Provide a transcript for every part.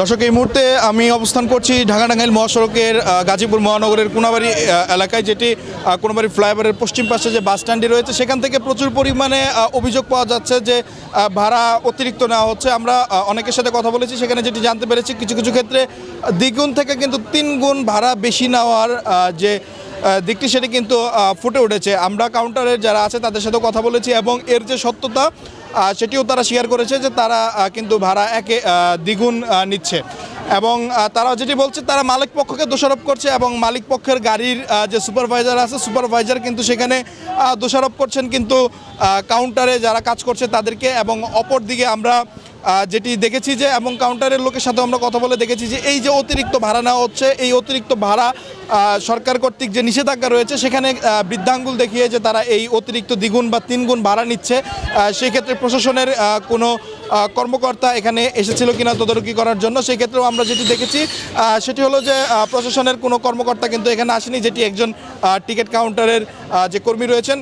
দর্শক, এই মুহূর্তে আমি অবস্থান করছি ঢাকা টাঙ্গাইল মহাসড়কের গাজীপুর মহানগরের কোনাবাড়ি এলাকায়, যেটি কোনাবাড়ি ফ্লাইওভারের পশ্চিম পাশে যে বাস স্ট্যান্ডটি রয়েছে, সেখান থেকে প্রচুর পরিমাণে অভিযোগ পাওয়া যাচ্ছে যে ভাড়া অতিরিক্ত নেওয়া হচ্ছে। আমরা অনেকের সাথে কথা বলেছি, সেখানে যেটি জানতে পেরেছি, কিছু কিছু ক্ষেত্রে দ্বিগুণ থেকে কিন্তু তিন গুণ ভাড়া বেশি নেওয়ার যে দিকটি, সেটি কিন্তু ফুটে উঠেছে। আমরা কাউন্টারের যারা আছে, তাদের সাথেও কথা বলেছি এবং এর যে সত্যতা সেটিও তারা শেয়ার করেছে যে তারা কিন্তু ভাড়া একে দ্বিগুণ নিচ্ছে। এবং তারা যেটি বলছে, তারা মালিক পক্ষকে দোষারোপ করছে এবং মালিক পক্ষের গাড়ির যে সুপারভাইজার আছে সুপারভাইজার কিন্তু সেখানে দোষারোপ করছেন কিন্তু কাউন্টারে যারা কাজ করছে তাদেরকে এবং অপর দিকে আমরা যেটি দেখেছি যে এবং কাউন্টারের লোকের সাথে আমরা কথা বলে দেখেছি যে এই যে অতিরিক্ত ভাড়া নেওয়া হচ্ছে, এই অতিরিক্ত ভাড়া সরকার কর্তৃক যে নিষেধাজ্ঞা রয়েছে, সেখানে বৃদ্ধাঙ্গুল দেখিয়ে যে তারা এই অতিরিক্ত দ্বিগুণ বা তিনগুণ ভাড়া নিচ্ছে সেই ক্ষেত্রে প্রশাসনের কোনো কর্মকর্তা এখানে এসেছিল কিনা তদারকি করার জন্য, সেই ক্ষেত্রেও আমরা যেটি দেখেছি সেটি হলো যে প্রশাসনের কোনো কর্মকর্তা কিন্তু এখানে আসেনি, যেটি একজন টিকিট কাউন্টারের যে কর্মী রয়েছেন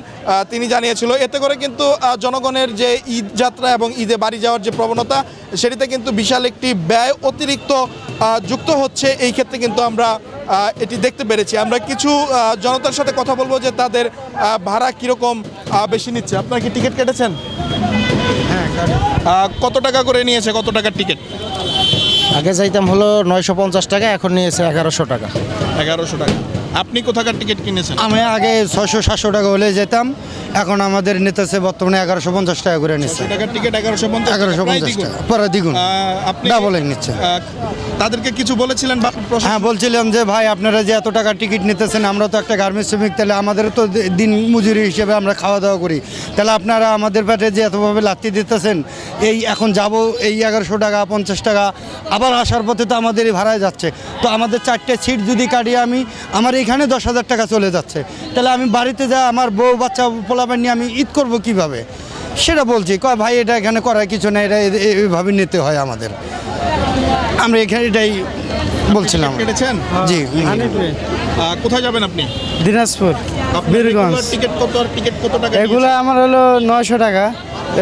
তিনি জানিয়েছিল। এতে করে কিন্তু জনগণের যে ঈদ যাত্রা এবং ঈদে বাড়ি যাওয়ার যে প্রবণতা, সেটিতে কিন্তু বিশাল একটি ব্যয় অতিরিক্ত যুক্ত হচ্ছে। এই ক্ষেত্রে কিন্তু আমরা এটি দেখতে পেরেছি। আমরা কিছু জনতার সাথে কথা বলব যে তাদের ভাড়া কীরকম বেশি নিচ্ছে। আপনার কি টিকিট কেটেছেন? হ্যাঁ কত টাকা করে নিয়েছে কত টাকার টিকিট? আগে যাইতাম হলো নয়শো পঞ্চাশ টাকা এখন নিয়েছে এগারোশো টাকা। এগারোশো টাকা। আপনি কোথাকার টিকিট কিনেছেন? আমি আগে ছয়শো সাতশো টাকা হলে যেতাম। এখন আমাদের নিতেছে বর্তমানে এগারোশো পঞ্চাশ টাকা করে নিচ্ছে। টাকার টিকিট এগারোশো পঞ্চাশ এগারোশো পঞ্চাশ টাকা পরে দ্বিগুণ। ডাবলে নিচ্ছে। তাদেরকে কিছু বলেছিলেন হ্যাঁ বলছিলাম যে ভাই আপনারা যে এত টাকা টিকিট নিতেছেন আমরা তো একটা গার্মেন্টস শ্রমিক তাহলে আমাদের তো দিন মজুরি হিসেবে আমরা খাওয়া দাওয়া করি। তাহলে আপনারা আমাদের পেটে যে এতভাবে লাত্তি দিতেছেন এই এখন যাব এই এগারোশো টাকা পঞ্চাশ টাকা আবার আসার পথে তো আমাদের এই ভাড়ায় যাচ্ছে। তো আমাদের চারটে সিট যদি কাটিয়ে আমি আমার এখানে দশ হাজার টাকা চলে যাচ্ছে। তাহলে আমি বাড়িতে যা আমার বউ বাচ্চা পোলাপান নিয়ে আমি ঈদ করব কীভাবে? সেটা বলছি। কয় ভাই এটা এখানে করার কিছু না এটা এইভাবে নিতে হয় আমাদের। আমরা এখানে এটাই বলছিলাম। কেটেছেন? জি কোথায় যাবেন আপনি? দিনাজপুর বীরগঞ্জ। টিকিট কত আর টিকিট কত টাকা এগুলো আমার হলো নয়শো টাকা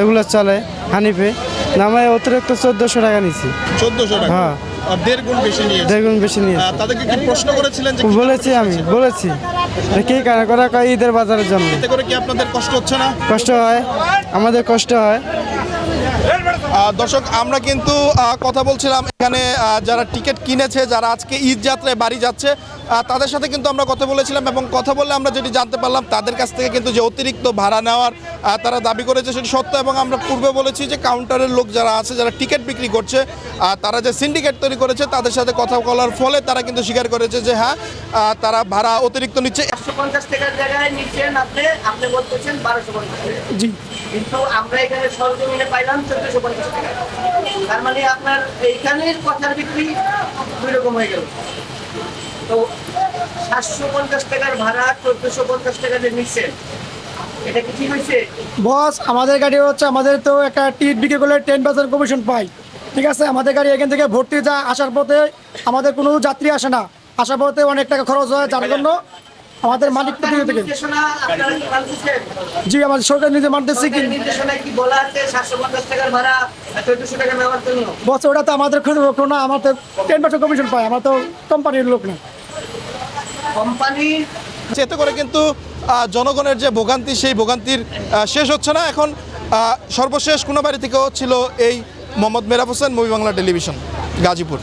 এগুলো চলে হানিফে। নামে অতিরিক্ত চোদ্দোশো টাকা নিছি। চোদ্দশো টাকা? হ্যাঁ। দেড় গুণ বেশি নিয়েছে। দেখুন বেশি আহ, তাদেরকে কি প্রশ্ন করেছিলেন যে বলেছি আমি বলেছি কি কারণ করা কয় ঈদের বাজারের জন্য। এতে করে কি আপনাদের কষ্ট হচ্ছে না? কষ্ট হয় আমাদের কষ্ট হয়। দর্শক আমরা কিন্তু কথা বলছিলাম এখানে যারা টিকিট কিনেছে যারা আজকে ঈদ যাত্রায় বাড়ি যাচ্ছে তাদের সাথে কিন্তু আমরা কথা বলেছিলাম এবং কথা বললে আমরা যেটি জানতে পারলাম তাদের কাছ থেকে কিন্তু যে অতিরিক্ত ভাড়া নেওয়ার তারা দাবি করেছে সেটি সত্য এবং আমরা পূর্বে বলেছি যে কাউন্টারের লোক যারা আছে যারা টিকিট বিক্রি করছে তারা যে সিন্ডিকেট তৈরি করেছে তাদের সাথে কথা বলার ফলে তারা কিন্তু স্বীকার করেছে যে হ্যাঁ তারা ভাড়া অতিরিক্ত নিচ্ছে। একশো পঞ্চাশ টাকার জায়গায় নিচ্ছেন আপনি আপনি বলতেছেন বারোশো পঞ্চাশ জি। কিন্তু আমরা এখানে সরজমিনে পাইলাম চোদ্দশো পঞ্চাশ টাকা। তার মানে আপনার এইখানের কথার বিক্রি দুই রকম হয়ে গেল। তো সাতশো পঞ্চাশ টাকার ভাড়া চোদ্দশো পঞ্চাশ টাকা নিচ্ছেন। বস আমাদের গাড়ি হচ্ছে আমাদের তো একটা টিকিট বিক্রি করলে টেন পার্সেন্ট কমিশন পাই ঠিক আছে, আমাদের গাড়ি এখান থেকে ভর্তি যা আসার পথে আমাদের কোনো যাত্রী আসে না। আসার পথে অনেক টাকা খরচ হয় যার জন্য আমাদের মালিক থেকে। জি, আমাদের সরকার নিজে মানতেছি কি? বস, ওটা তো আমাদের লোক না, আমার তো টেন পার্সেন্ট কমিশন পায়, আমার তো কোম্পানির লোক না। কোম্পানির এতে করে কিন্তু জনগণের যে ভোগান্তি, সেই ভোগান্তির শেষ হচ্ছে না। এখন সর্বশেষ কোনো বাড়ি থেকেও ছিল এই মোহাম্মদ মেরাফ হোসেন মুভি বাংলা টেলিভিশন গাজীপুর।